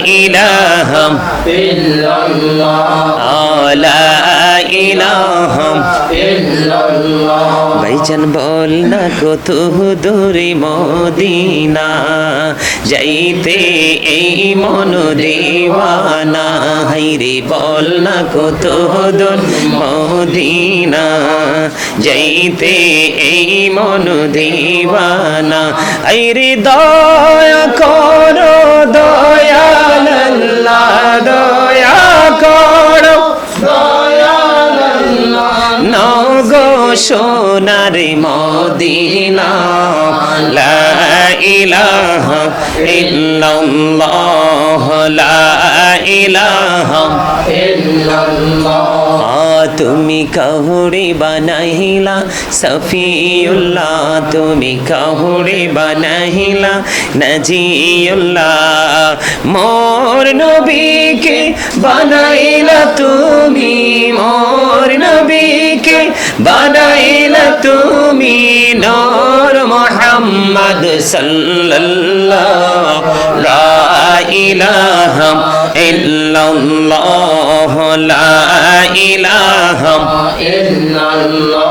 إله إلا الله لا إله إلا الله ভাইজান বল না কত দূরে মদিনা যাইতে এই মন দেওয়ানা হাইরে বল না কত দূর মদিনা যাইতে এই মন দেওয়ানা হাইরে দয়া করো দয়াল ইলাহা ইল্লাল্লাহ, লা ইলাহা ইল্লাল্লাহ। তুমি কাহুরে বানাইলা, সফিউল্লাহ। তুমি কাহুরে বানাইলা, নাজিউল্লাহ। মোর নবীকে বানাইলা তুমি, মোর নবীকে বানাইলা তুমি নর মোহাম্মদ সাল্লাল্লাহ লা ইলাহা ইল্লাল্লাহ লা ইলাহা ইল্লাল্লাহ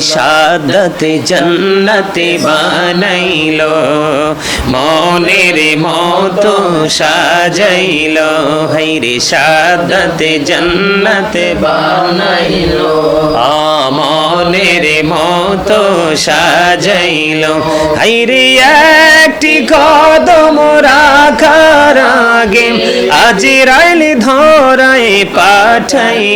সাদতে জন্নতে বানাইলো, মনের মতো সাজাইলো। হাইরে সাদতে জন্নতে বানাইলো আমনের মতো সাজাইলো। হাইরে একটি কদম রাখার আগে আজ রাইলি ধরাই পাঠাইলা।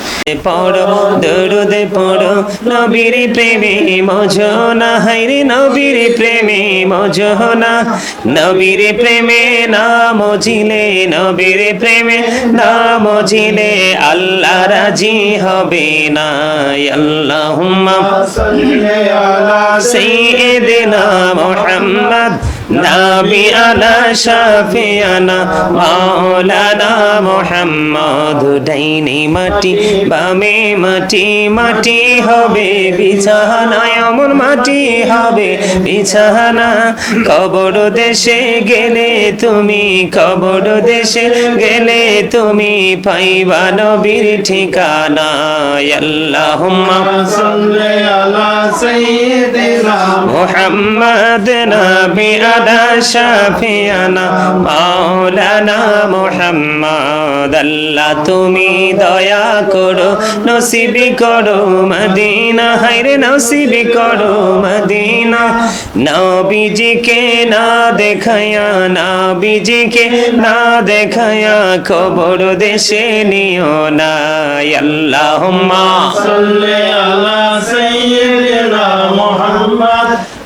পড়ো দরুদ পড়ো নবীর প্রেমে মজো না হাইরে নবীর প্রেমে মজো না। নবীর প্রেমে না মজিলে নবীর প্রেমে না মজিলে আল্লাহ রাজি হবে না আল্লাহুম্মা। সাল্লি আলা সাইয়্যিদিনা মুহাম্মদ। নাবি আনা শাফি আনা মাওলানা মোহাম্মদ ডাইনি মাটি বামে মাটি মাটি হবে বিছানায় অমর মাটি হবে বিছানা। কবর দেশে গেলে তুমি কবর দেশে গেলে তুমি পাইবা নবীর ঠিকানা আল্লাহুম্মা সাল্লি আলা সাইয়্যিদিনা মুহাম্মাদ নাবি আনা أنا شافينا مولانا محمد আল্লাহ তুমি দয়া করো নসিবি করো মদিনা হাইরে নসিবি করো মদিনা নবীজিকে না দেখায়া নবীজিকে না দেখায়া খবর দেশে নিও না আল্লাহুম্মা صل على سيدنا محمد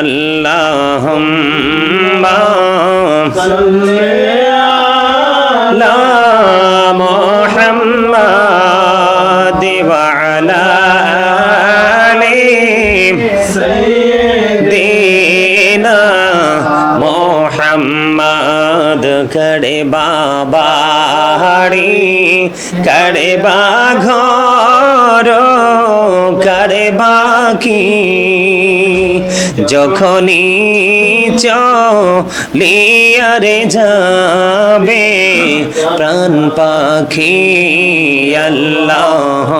اللهم صل على محمد وعلى آل سيدنا محمد كڑے بابا ہڑی کڑے با گھر کڑے با کی যখনই চলিয়ারে যাবে প্রাণ পাখি আল্লাহ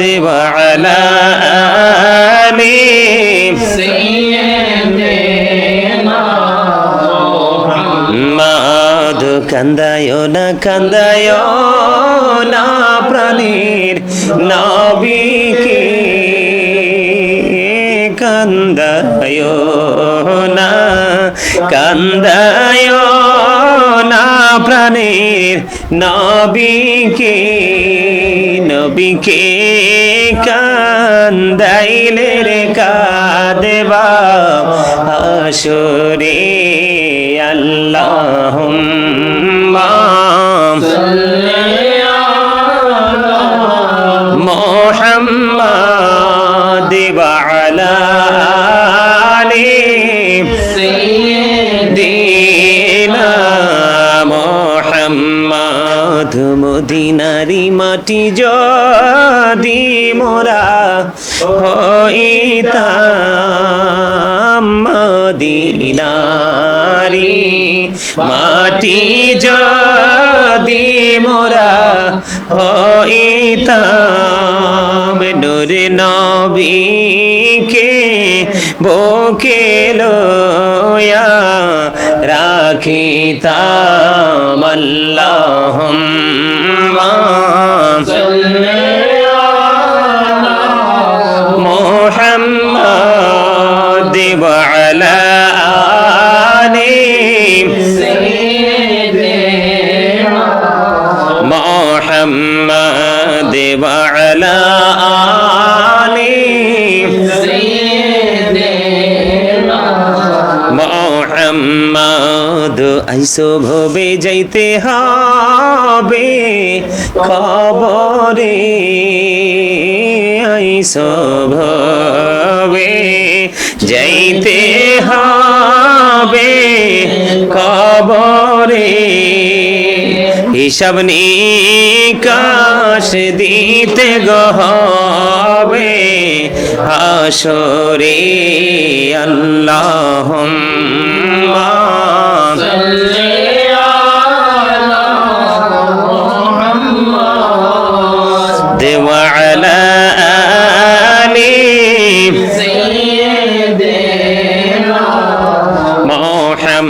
দেওয়ালা কান্দায় না কান্দায় না প্রাণীর নবীকে কান্দায় না কান্দায় না প্রাণীর নবীকে নবীকে কান্দাইলে রে কাদেবা? আসরে আল্লাহ মাটি যদি মোরা হইতাম নূর নবীকে বুকে লয়া রাখিতাম। আল্লাহুম্মা আইসো ভবে যাইতে হবে খবরে। আইসো ভবে যাইতে হবে খবরে। হিসাব নিকাশ দিতে গহবে হাসরে আল্লাহ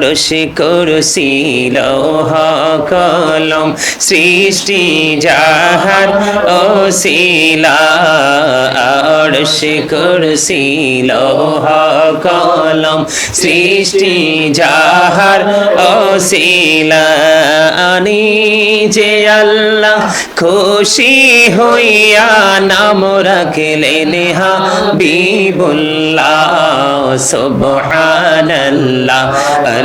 আড়সে করছিল কলম সৃষ্টি যাহার, ও শিলা। আড়সে করছিল কলম সৃষ্টি যাহার, ও শিলা। আনি যে আল্লাহ খুশি হইয়া নাম রাখলেন হাবিবুল্লাহ সুবহানাল্লাহ।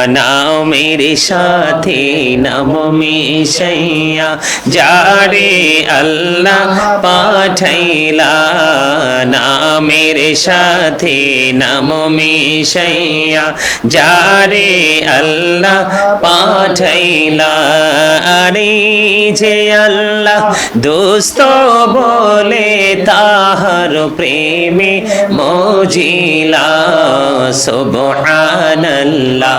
ইলাহা নামের সাথে নাম মিশাইয়া, যারে আল্লাহ পাঠাইলা, নামের সাথে নাম মিশাইয়া, যারে আল্লাহ পাঠাইলা। আরে যে আল্লাহ দোস্ত বলে তাহার প্রেমে মজিলা, সুবহানাল্লাহ।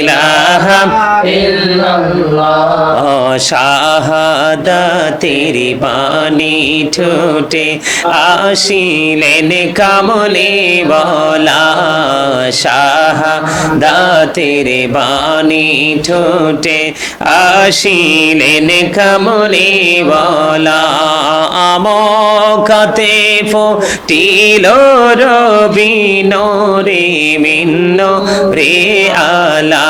ইলাহা ইল্লাল্লাহ। শাহাদাতের বাণী ঠোঁটে আসিলেন কামলে বলা। শাহাদাতের বাণী ঠোঁটে আসিলেন কামলে বলা। আমকাতে ফটিল রবিন রে মিন্ন রে আলা।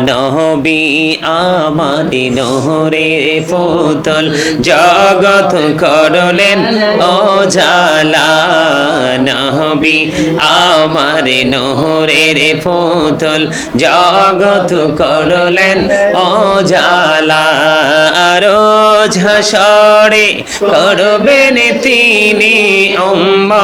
নবী আমাদি নহরে পুতল জগৎ করলেন, অজালা নহবি আমার নহরে পুতল জগৎ করলেন অজালা রোজ সরে করবেন তিনি অম্বা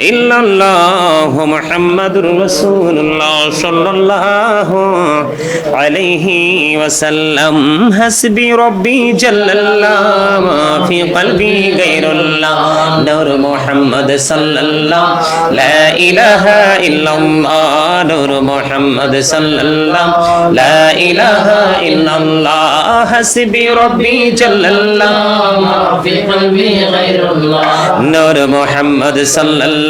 إلا الله محمد رسول الله صلى الله عليه وسلم. حسبي ربي جل الله ما في قلبي غير الله. نور محمد صلى الله. لا إله إلا الله. نور محمد صلى الله. لا إله إلا الله. حسبي ربي جل الله ما في قلبي غير الله. نور محمد صلى الله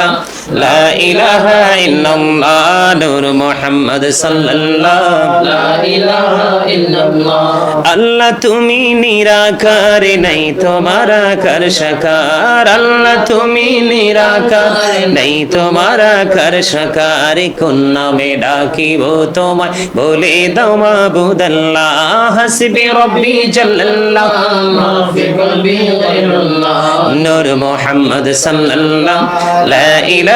하나. লা ইলাহা ইল্লাল্লাহ নূর মোহাম্মদ সাল্লাল্লাহ لا إله إلا الله আল্লাহ তুমি নিরাকার নাই তোমার আকার সাকার আল্লাহ তুমি নিরাকার নাই তোমার আকার সাকার কোন নামে ডাকিব তোমায় বলে দাও মাবুদাল্লাহ হাসবি রব্বি জাল্লাল্লাহ ما في قلبي غير الله নূর মোহাম্মদ সাল্লাল্লাহ লা ইলাহা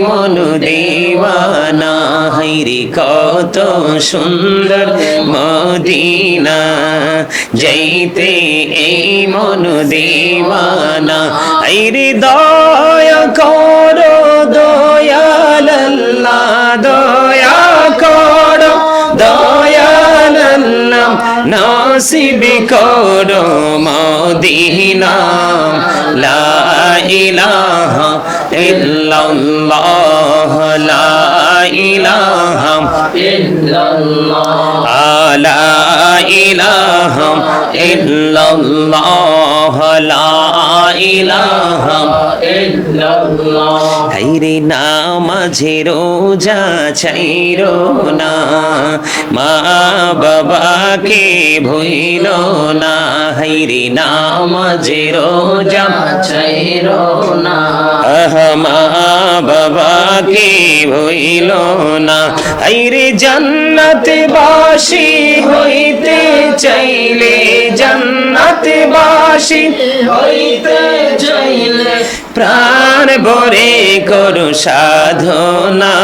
মন দেওয়ানা হাইরে কত সুন্দর মদিনা। যাইতে এই মন দেওয়ানা হাইরে দয়া করো দয়াল আল্লাহ নসিব করো মদিনা, লা ইলাহা ইল্লাল্লাহ, লা ইলাহা illallah লা ইলাহা ইল্লাল্লাহ, লা ইলাহা illallah হাইরে নামাঝে রোজা ছাইরো না। মা বাবাকে ভইল না, হাইরে নামাঝে রোজা আহ, মা বাবাকে ভইল না, হাইরে জান্নাতে বাসি হইতে চাইলে জান্নাতে বাসি হইতে চাইলে প্রাণ ভরে করো সাধনা।